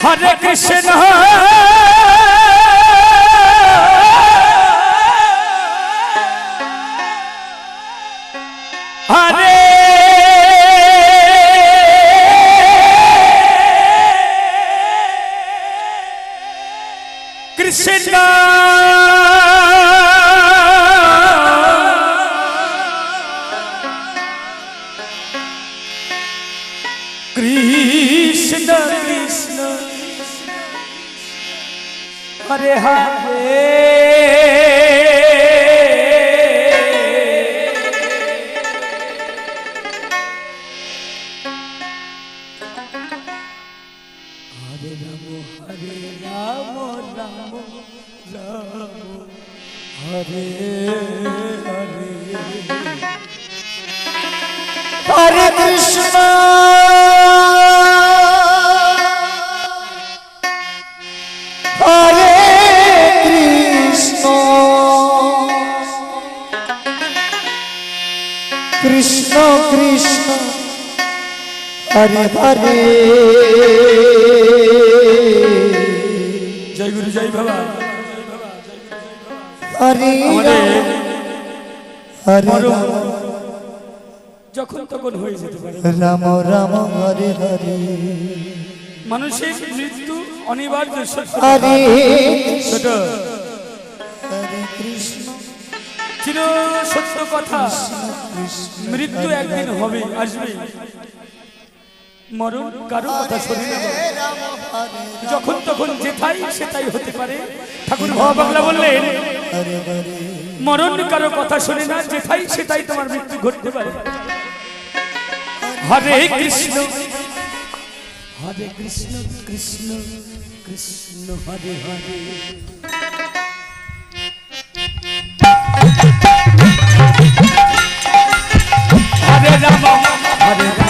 হরে কৃষ্ণ জয় গুরু জয় বাবা। যখন তখন হয়ে যেতে পারে। রাম রাম হরে হরে। মানুষের মৃত্যু অনিবার্য হরে ছোট। হরে কৃষ্ণ। চির সত্য কথা। মৃত্যু একদিন হবে আসবে। মরণ কারও কথা শোনে না। যখন তখন যেথাই সেটাই হতে পারে। ঠাকুর বাবা বাংলা বললেন, মরণ কারও কথা শোনে না যেথাই সেটাই তোমার মৃত্যু ঘটতে পারে। হরে কৃষ্ণ হরে কৃষ্ণ কৃষ্ণ কৃষ্ণ, হরে হরে। হরে রাম হরে রাম।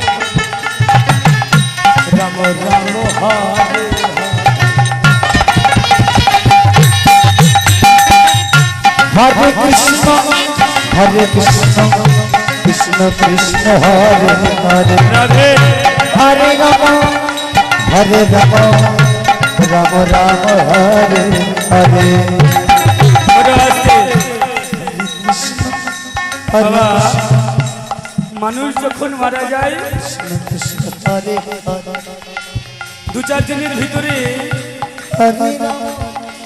রাম হরে হরে কৃষ্ণ হরে কৃষ্ণ কৃষ্ণ কৃষ্ণ হরে হরে রাধে হরে রাম হরে রাম রাম রাম হরে হরে মানুষ যখন মারা যায় দু চার দিনের ভিতরে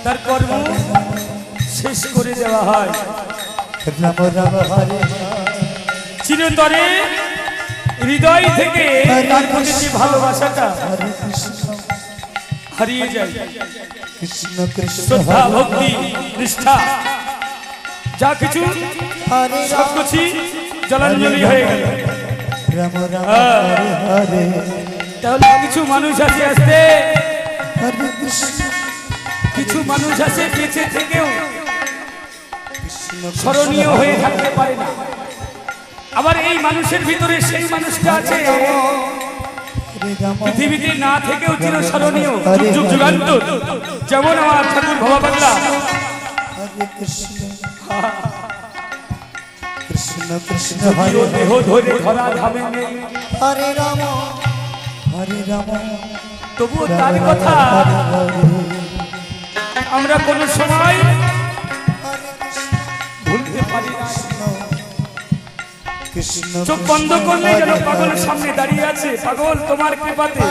তার কর্ম শেষ করে দেওয়া হয়। চিরতরে হৃদয় থেকে তার প্রতি যে ভালোবাসাটা হারিয়ে যায়। কৃষ্ণ কৃষ্ণ ভক্তি, নিষ্ঠা, যা কিছু সব কিছু জলাঞ্জলি হয়ে গেল। রাম রাম হরে হরে তাহলে কিছু মানুষ আছে আসতে। কিছু মানুষ আছে বেঁচে থেকেও স্মরণীয় হয়ে থাকতে পারে না। আবার এই মানুষের ভিতরে সেই মানুষটা আছে। পৃথিবীতে না থেকেও চির স্মরণীয় যুগ যুগ যুগান্তর যেমন আমার ঠাকুর ভবা বাংলা কৃষ্ণ। কৃষ্ণ ধরে ধরা ধামে হরে রাম। হরে রাম তবুও তার কথা আমরা কোন সময় ভুলতে পারি চোখ বন্ধ করলে যেন পাগলের সামনে দাঁড়িয়ে আছে। পাগল তোমার কৃপাতে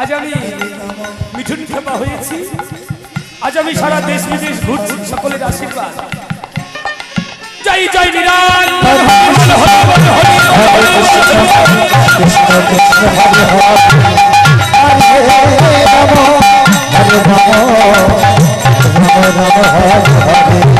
আজ আমি মিঠুন খেপা হয়েছি। আজ আমি সারা দেশ বিদেশ ঘুরছি সকলের আশীর্বাদ। জয় জয় নিরাল হরি হরি হরি হরি হরে রাম হরে রাম হরে রাম হরে হরে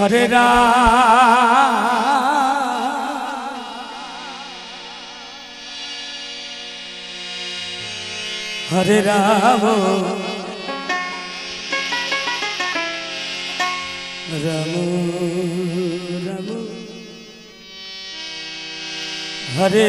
হরে রাম হরে রাম রাম রাম হরে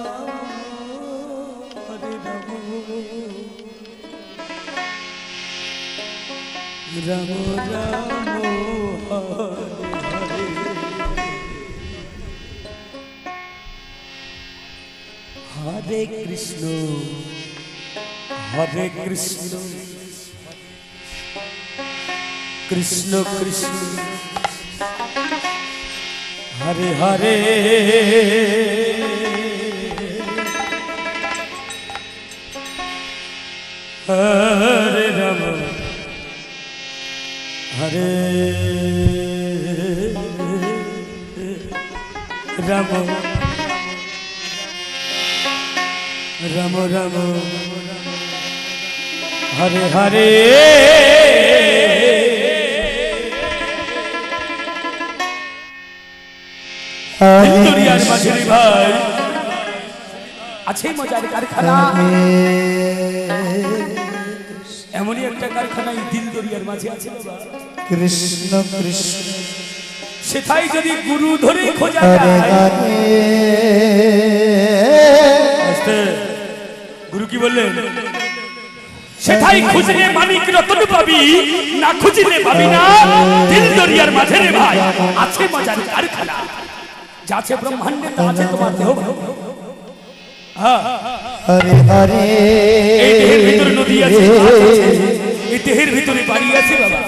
রাম রাম হরে হরে হরে কৃষ্ণ হরে কৃষ্ণ কৃষ্ণ কৃষ্ণ হরে হরে রাম। রাম রাম। হরে হরে। ভাই। আছে মজার কারখানা। এমনই একটা কারখানা এই দিল দরিয়ার মাঝে আছে কৃষ্ণ কৃষ্ণ। সেটাই যদি গুরু ধরে খোঁজা গুরু কি বললেন? সেটাই খুঁজলে মানিক রতন পাবি না খুঁজলে পাবি না? দিল দরিয়ার মাঝে রে ভাই আছে মজার কারখানা। যা আছে ব্রহ্মাণ্ডে তা আছে তোমার দেহ হ্যাঁ। হরে হরে এই দেহের ভিতরে নদী আছে এই দেহের ভিতরে বাড়ি আছে বাবা।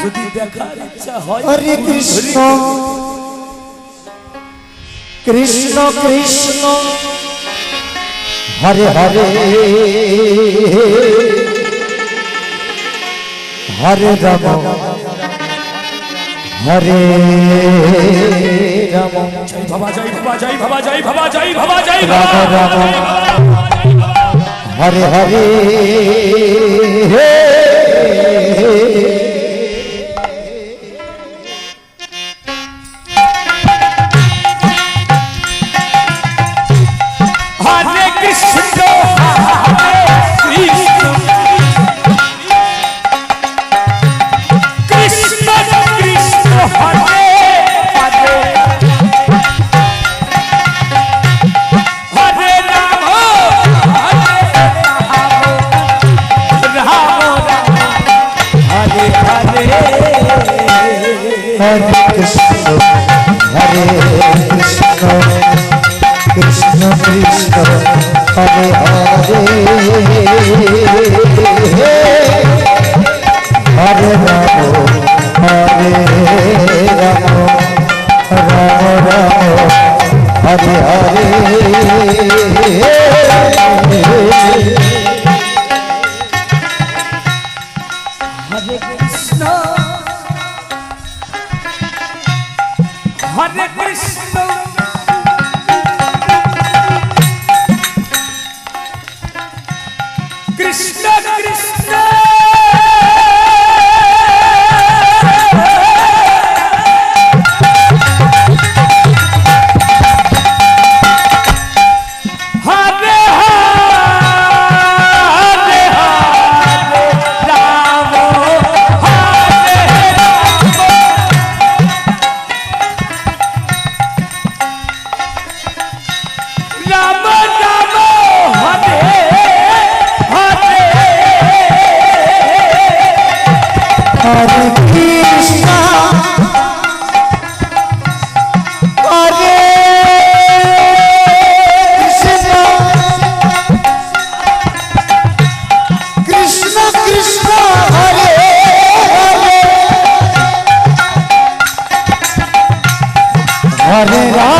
যদি দেখার ইচ্ছা হয় হরে কৃষ্ণ। কৃষ্ণ কৃষ্ণ। হরে হরে। হরে রাম। হরে রাম। হরে হরে হরে কৃষ্ণ। হরে হরে রাম